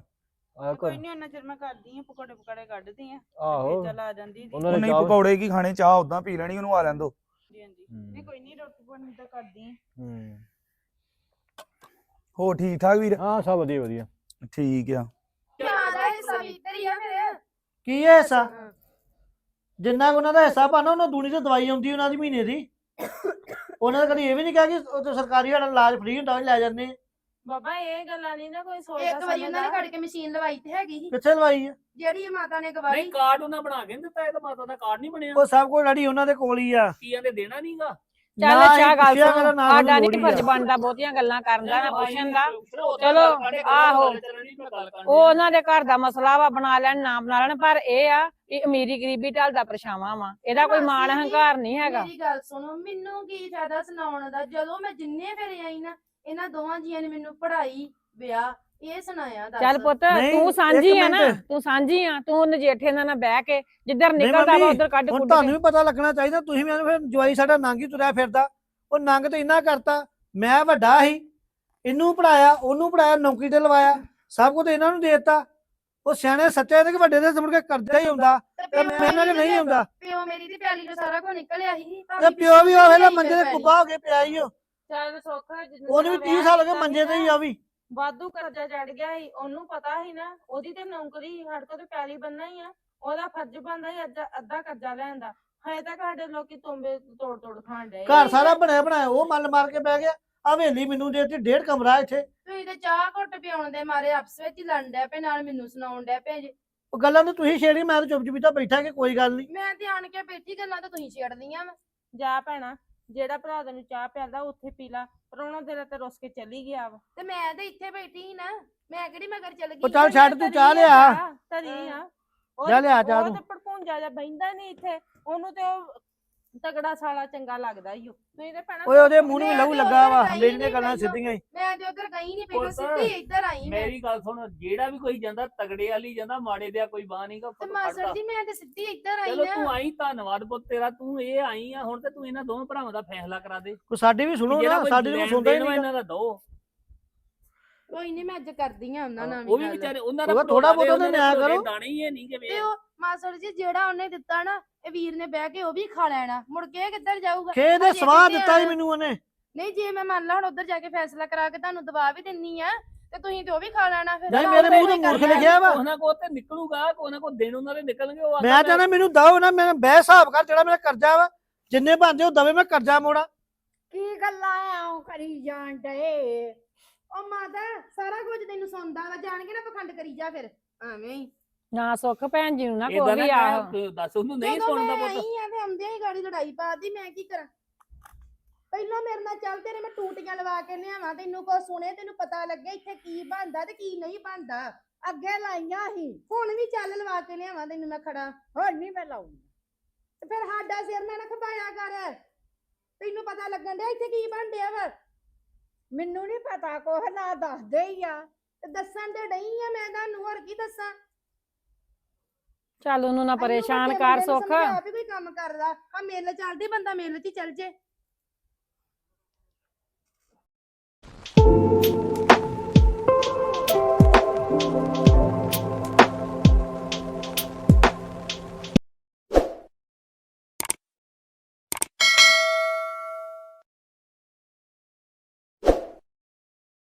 ਆ ਕੋਈ ਕਰ ਨਹੀਂ ਉਹਨਾਂ ਚਿਰ ਮੈਂ ਕਰਦੀ ਆ ਪਕੌੜੇ ਪਕੌੜੇ ਕੱਢਦੀ ਆ ਆਹੋ। ਚੱਲ ਆ ਜਾਂਦੀ ਦੀ ਉਹਨਾਂ ਉਹ ਨੇ ਨਹੀਂ ਚਾਹ ਪਕੌੜੇ ਕੀ ਖਾਣੇ? ਚਾਹ ਉਦਾਂ ਪੀ ਲੈਣੀ ਉਹਨੂੰ ਆ ਲੈਂਦੋ ਹਾਂਜੀ। ਹਾਂਜੀ ਨਹੀਂ ਕੋਈ ਨਹੀਂ ਰੋਟੀ ਪਾਣੀ ਤਾਂ ਕਰਦੀ ਆ। ਹੂੰ। ਹੋ ਠੀਕ ਠਾਕ ਵੀਰ? ਹਾਂ ਸਭ ਵਧੀਆ ਵਧੀਆ। ਠੀਕ ਆ। ਕੀ ਹੈ ਹਿੱਸਾ ਜਿੰਨਾ ਕੁ ਉਹਨਾਂ ਦਾ ਹਿੱਸਾ ਪਾਣਾ ਉਹਨਾਂ ਦੂਣੀ ਤੇ ਦਵਾਈ ਆਉਂਦੀ ਉਹਨਾਂ ਦੀ ਮਹੀਨੇ ਦੀ। ਉਹਨਾਂ ਨੇ ਕਦੀ ਇਹ ਵੀ ਨਹੀਂ ਕਿਹਾ ਕਿ ਉਹ ਤੇ ਸਰਕਾਰੀ ਵਾਲਾ ਇਲਾਜ ਫ੍ਰੀ ਹੁੰਦਾ ਉਹ ਲੈ ਜਾਂਦੇ ਆ। ਬਾਬਾ ਇਹ ਗੱਲਾਂ ਨਹੀਂ ਨਾ ਕੋਈ ਸੋਚਦਾ ਇੱਕ ਵਾਰੀ ਉਹਨਾਂ ਨੇ ਸਮਝਦਾ। ਕੱਢ ਕੇ ਮਸ਼ੀਨ ਲਵਾਈ ਤੇ ਹੈਗੀ ਸੀ। ਕਿੱਥੇ ਲਵਾਈ ਆ? ਜਿਹੜੀ ਇਹ ਮਾਤਾ ਨੇ ਗਵਾਈ ਨਹੀਂ ਕਾਰਡ ਉਹਨਾਂ ਬਣਾ ਕੇ ਨੀ ਦਿੱਤਾ ਇਹ ਤਾਂ ਮਾਤਾ ਦਾ ਕਾਰਡ ਨਹੀਂ ਬਣਿਆ। ਉਹ ਸਭ ਕੁਝ ਲੜੀ ਉਹਨਾਂ ਦੇ ਕੋਲ ਹੀ ਆ। ਕੀਆਂ ਦੇ ਦੇਣਾ ਨਹੀਂਗਾ ਚੱਲ ਨਾ ਹੀ ਅੱਛਾ ਗੱਲ ਪੁੱਛਿਆ ਸੁਣ। ਕਰੋ, ਨਾ ਸਾਡਾ ਉਹਨੂੰ ਨਹੀਂ ਲੋੜ ਹੀ ਫਰਜ਼ ਆ। ਬਣਦਾ ਬਹੁਤੀਆਂ ਗੱਲਾਂ ਕਰਨ ਦਾ ਨਾ ਪੁੱਛਣ ਦਾ। ਚਲੋ ਚਲੋ, ਆਹੋ। ਉਹ ਉਹਨਾਂ ਦੇ ਘਰ ਦਾ ਮਸਲਾ ਵਾ ਬਣਾ ਲੈਣ ਨਾ ਬਣਾ ਲੈਣ ਪਰ ਇਹ ਆ ਕਿ ਅਮੀਰੀ ਗਰੀਬੀ ਢਲ ਦਾ ਪਰਛਾਵਾਂ ਵਾ। ਇਹਦਾ ਕੋਈ ਮਾਣ ਹੰਕਾਰ ਨਹੀਂ ਹੈਗਾ। ਮੇਰੀ ਗੱਲ ਸੁਣੋ ਮੈਨੂੰ ਕੀ ਫਾਇਦਾ ਸੁਣਾਉਣ ਦਾ? ਜਦੋਂ ਮੈਂ ਜਿੰਨੇ ਫੇਰੇ ਆਈ ਨਾ ਇਹਨਾਂ ਦੋਵਾਂ ਜੀਆਂ ਨੇ ਮੈਨੂੰ ਪੜ੍ਹਾਈ ਵਿਆਹ ਇਹ ਸੁਣਾਇਆ ਦੱਸ। ਚੱਲ ਪੁੱਤ ਨਹੀਂ, ਤੂੰ ਸਾਂਝੀ ਆ ਨਾ ਮਿੰਟ। ਤੂੰ ਸਾਂਝੀ ਆ ਤੂੰ ਨਜੇਠੇ ਨਾਲ ਨਾ ਬਹਿ ਕੇ ਜਿੱਧਰ ਨਿਕਲਦਾ ਵਾ ਮੰਮੀ, ਉਧਰ ਕੱਢ ਹੁਣ ਕੁੱਟ ਤੁਹਾਨੂੰ ਕੇ। ਵੀ ਪਤਾ ਲੱਗਣਾ ਚਾਹੀਦਾ ਤੁਸੀਂ ਮੈਨੂੰ ਫਿਰ ਜਵਾਈ ਸਾਡਾ ਨੰਗ ਹੀ ਤੁਰਿਆ ਫਿਰਦਾ। ਉਹ ਨੰਗ ਤੇ ਇੰਨਾ ਕਰਤਾ ਮੈਂ ਵੱਡਾ ਸੀ ਇਹਨੂੰ ਪੜਾਇਆ ਉਹਨੂੰ ਪੜਾਇਆ ਨੌਕਰੀ ਤੇ ਲਵਾਇਆ ਸਭ ਕੁਝ ਇਹਨਾਂ ਨੂੰ ਦੇ ਦਿੱਤਾ। ਉਹ ਸਿਆਣੇ ਸੱਚੇ ਤੇ ਕਿ ਵੱਡੇ ਦੇ ਸਮਝ ਕੇ ਕਰਦਾ ਹੀ ਹੁੰਦਾ ਤੇ ਤੇ ਪਿਓ ਮੈਂ ਇਹਨਾਂ ਮੇਰੀ ਨਹੀਂ ਹੁੰਦਾ। ਪਿਓ ਮੇਰੀ ਦੀ ਪਿਆਲੀ ਤੋਂ ਸਾਰਾ ਕੁਝ ਨਿਕਲਿਆ ਸੀ ਤੇ ਪਿਓ ਵੀ ਉਹ ਵੇਲੇ ਮੰਜੇ ਤੇ ਕੁੱਬਾ ਹੋ ਕੇ ਪਿਆ ਹੀ ਉਹ ਚੱਲ ਸੌਖਾ ਜਿੰਨਾ ਉਹਨੂੰ ਵੀ 30 ਸਾਲ ਹੋ ਗਏ ਮੰਜੇ ਤੇ ਹੀ ਆ ਵੀ। ਵਾਧੂ ਕਰਜ਼ਾ ਚੜ ਗਿਆ ਸੀ ਉਹਨੂੰ ਪਤਾ ਸੀ ਨਾ ਉਹਦੀ ਤੇ ਨੌਕਰੀ ਹੜ ਕੋ ਤੇ ਪੈਲੀ ਬੰਨਾ ਹੀ ਆ ਉਹਦਾ ਫਰਜ਼ ਬਣਦਾ ਸੀ ਅੱਧਾ ਅੱਧਾ ਕਰਜ਼ਾ ਲੈਣ ਦਾ। ਹਜੇ ਤੱਕ ਸਾਡੇ ਲੋਕੀ ਤੋਂਬੇ ਤੋੜ ਤੋੜ ਖਾਣ ਡਏ ਘਰ ਸਾਰਾ ਬਣਿਆ ਬਣਾਇਆ ਉਹ ਮੱਲ ਮਾਰ ਕੇ ਬਹਿ ਗਿਆ। ਹਵੇਲੀ ਮੈਨੂੰ ਦੇਤੀ ਡੇਢ ਕਮਰਾ ਇੱਥੇ। ਤੁਸੀਂ ਤੇ ਚਾਹ ਘੁੱਟ ਪਿਆਉਣ ਦੇ ਮਾਰੇ ਆਪਸ ਵਿੱਚ ਹੀ ਲੜਨ ਡੈ ਪਏ ਨਾਲ ਮੈਨੂੰ ਸੁਣਾਉਣ ਡੈ ਪਏ ਜੇ। ਉਹ ਗੱਲਾਂ ਨੂੰ ਤੁਸੀਂ ਛੇੜੀ ਮੈਂ ਤਾਂ ਚੁੱਪ ਚੁਪੀਤਾ ਬੈਠਾ ਕਿ ਕੋਈ ਗੱਲ ਨਹੀਂ ਮੈਂ ਤੇ ਆਣ ਕੇ ਬੈਠੀ ਗੱਲਾਂ ਤਾਂ ਤੁਸੀਂ ਛੇੜਦੀਆਂ ਵਾ। ਜਾ ਭੈਣਾ ਜਿਹੜਾ ਭਰਾ ਤੈਨੂੰ ਚਾਹ ਪਿਆਦਾ ਉੱਥੇ ਪੀ ਲਾ ਪਰੋਣਾ ਤੇਰਾ ਤੇ ਰੁੱਸ ਕੇ ਚਲੀ ਗਿਆ ਵਾ ਤੇ ਮੈਂ ਤੇ ਇੱਥੇ ਬੈਠੀ ਸੀ ਨਾ ਮੈਂ ਕਿਹੜੀ ਮਗਰ ਚੱਲ ਗਈ ਉਹ ਚੱਲ। ਛੱਡ ਤੂੰ ਚਾਹ ਲਿਆ ਧਰੀ ਆ ਉਹ ਜਾ ਤੇ- ਲਿਆ ਚਾਹ ਉਹ ਤੂੰ। ਤੇ ਭੜਪੂੰਜਾ ਜਾ ਬੈਂਦਾ ਨਹੀਂ ਇੱਥੇ ਉਹਨੂੰ ਤੇ ਉਹ ਤਗੜਾ ਸਾਲਾ ਚੰਗਾ ਲੱਗਦਾ ਈ ਓ। ਤੁਸੀਂ ਤੇ ਭੈਣਾ ਓਏ ਉਹਦੇ ਮੂੰਹ ਨੂੰ ਮੈਂ ਲਹੂ ਤੇ ਲੱਗਾ ਵਾ ਉੱਧਰ ਗਈ ਮੇਰੀਆਂ ਨੀ। ਸਿੱਧੀਆਂ ਹੀ ਮੈਂ ਤੇ ਉਧਰ ਗਈ ਨਹੀਂ ਪਹਿਲਾਂ ਪੁੱਤ, ਸਿੱਧੀ ਇੱਧਰ ਆਈ ਮੈਂ। ਮੇਰੀ ਗੱਲ ਸੁਣ ਜਿਹੜਾ ਵੀ ਕੋਈ ਜਾਂਦਾ ਤਗੜੇ ਵਾਲੀ ਜਾਂਦਾ ਮਾੜੇ ਦਿਆ ਕੋਈ ਬਾਹ ਨਹੀਂਗਾ ਤੇ ਮਾਸਟਰ ਜੀ ਮੈਂ ਤੇ ਸਿੱਧੀ ਇੱਧਰ ਆਈ ਚਲੋ ਨਾ ਤੂੰ ਆਈ ਧੰਨਵਾਦ ਪੁੱਤ ਤੇਰਾ ਤੂੰ ਇਹ ਆਈ ਆ ਹੁਣ ਤੇ ਤੂੰ ਇਹਨਾਂ ਦੋਵਾਂ ਭਰਾਵਾਂ ਦਾ ਫੈਸਲਾ ਕਰਾ ਦੇ। ਕੋਈ ਸਾਡੀ ਵੀ ਸੁਣੋ ਨਾ ਸਾਡੀ ਨੂੰ ਸੁਣਦਾ ਹੀ ਨਹੀਂ ਇਹਨਾਂ ਦਾ ਦੋ। ਕੋਈ ਨਹੀਂ ਮੈਂ ਅੱਜ ਕਰਦੀ ਆ ਉਹਨਾਂ ਨਾਲ ਉਹ ਵੀ ਗੱਲ। ਵਿਚਾਰੇ ਉਹਨਾਂ ਉਹ ਦਾ ਥੋੜ੍ਹਾ ਬਹੁਤ ਨਿਆਂ ਭਰੋਸੇ ਕਰੋ। ਦਾਣੇ ਹੀ ਨਹੀਂ ਕਿ ਤੇ ਉਹ ਮਾਸਟਰ ਜੀ ਜਿਹੜਾ ਉਹਨੇ ਦਿੱਤਾ ਨਾ ਇਹ ਵੀਰ ਨੇ ਬਹਿ ਕੇ ਉਹ ਵੀ ਖਾ ਲੈਣਾ ਮੁੜ ਕੇ ਇਹ ਕਿੱਧਰ ਜਾਊਗਾ? ਖੇ ਦੇ ਹਜੇ ਸਵਾਹ ਕਿੱਥੇ ਦਿੱਤਾ ਹੀ? ਮੈਨੂੰ ਉਹਨੇ। ਨਹੀਂ ਜੇ ਮੈਂ ਮੰਨ ਲਾ ਹੁਣ ਉਧਰ ਜਾ ਕੇ ਫੈਸਲਾ ਕਰਾ ਕੇ ਤੁਹਾਨੂੰ ਦਵਾ ਵੀ ਦਿੰਨੀ ਆ ਤੇ ਤੁਸੀਂ ਤੇ ਉਹ ਵੀ ਖਾ ਲੈਣਾ ਫਿਰ। ਨਹੀਂ, ਮੇਰੇ ਮੂੰਹ ਤੇ ਮੂਰਖ। ਲਿਖਿਆ ਵਾ। ਉਹਨਾਂ ਕੋ ਤੇ ਨਿਕਲੂਗਾ ਉਹਨਾਂ ਕੋ ਦਿਨ ਉਹਨਾਂ ਦੇ ਨਿਕਲਣਗੇ ਉਹ ਮੈਂ ਆਖਦਾ ਚਾਹਨਾ ਮੈਨੂੰ ਦਓ ਨਾ ਮੈਂ ਬਹਿ ਹਿਸਾਬ ਕਰ ਜਿਹੜਾ ਮੇਰਾ ਕਰਜ਼ਾ ਵਾ ਜਿੰਨੇ ਬੰਦੇ ਉਹ ਦਵੇ ਮੈਂ ਕਰਜ਼ਾ ਮੋੜਾ। ਕੀ ਗੱਲਾਂ ਆਉ ਕਰੀ ਜਾਣ ਡਏ? ਉਹ ਮਾਤਾ ਸਾਰਾ ਕੁਝ ਤੈਨੂੰ ਸੁਣਦਾ ਵਾ ਜਾਣ ਕੇ ਨਾ ਪਖੰਡ ਕਰੀ ਜਾ ਫਿਰ। ਐਵੇਂ ਹੀ। ਨਾ ਸੁੱਖ ਭੈਣ ਜੀ ਨੂੰ ਨਾ ਕੋਈ ਨਾ ਵੀ ਆਹ। ਕਹਿ, ਦੱਸ ਉਹਨੂੰ ਨਹੀਂ ਜਦੋਂ ਸੁਣਦਾ ਮੈਂ ਪੁੱਤ। ਆਈ ਆ ਤੇ ਆਉਂਦਿਆਂ ਹੀ ਗਾੜੀ ਲੜਾਈ ਪਾਤੀ ਮੈਂ ਕੀ ਕਰਾਂ? ਪਹਿਲਾਂ ਮੇਰੇ ਨਾਲ ਚੱਲ ਤੇਰੇ ਮੈਂ ਟੂਟੀਆਂ ਲਵਾ ਕੇ ਲਿਆਵਾਂ ਤੈਨੂੰ ਕੋ ਸੁਣੇ ਤੈਨੂੰ ਪਤਾ ਲੱਗੇ ਇੱਥੇ ਕੀ ਬਣਦਾ ਤੇ ਕੀ ਨਹੀਂ ਬਣਦਾ। ਅੱਗੇ ਲਾਈਆਂ ਸੀ ਹੁਣ ਵੀ ਚੱਲ ਲਵਾ ਕੇ ਲਿਆਵਾਂ ਤੈਨੂੰ ਮੈਂ ਖੜਾ ਹੁਣ ਨਹੀਂ ਮੈਂ ਲਾਉਂਦੀ ਤੇ ਫਿਰ ਸਾਡਾ ਸਿਰ ਨਾ ਨਾ ਖਪਾਇਆ ਕਰ। ਤੈਨੂੰ ਪਤਾ ਲੱਗਣ ਡਿਆ ਇੱਥੇ ਕੀ ਬਣ ਡਿਆ ਵਾ? ਮੈਨੂੰ ਨਹੀਂ ਪਤਾ ਕੋਹ ਨਾ ਦੱਸਦੇ ਹੀ ਆ। ਤੇ ਦੱਸਣ ਤੇ ਡਈ ਆ ਮੈਂ ਤੁਹਾਨੂੰ ਹੋਰ ਕੀ ਦੱਸਾਂ? ਚੱਲ ਉਹਨੂੰ ਨਾ ਪਰੇਸ਼ਾਨ ਕਰ ਸੁੱਖ। ਵੀ ਕੋਈ ਕੰਮ ਕਰਦਾ। ਆ ਮੇਲ ਚੱਲਦੀ ਬੰਦਾ ਮੇਲ 'ਚ ਹੀ ਚੱਲ ਜੇ।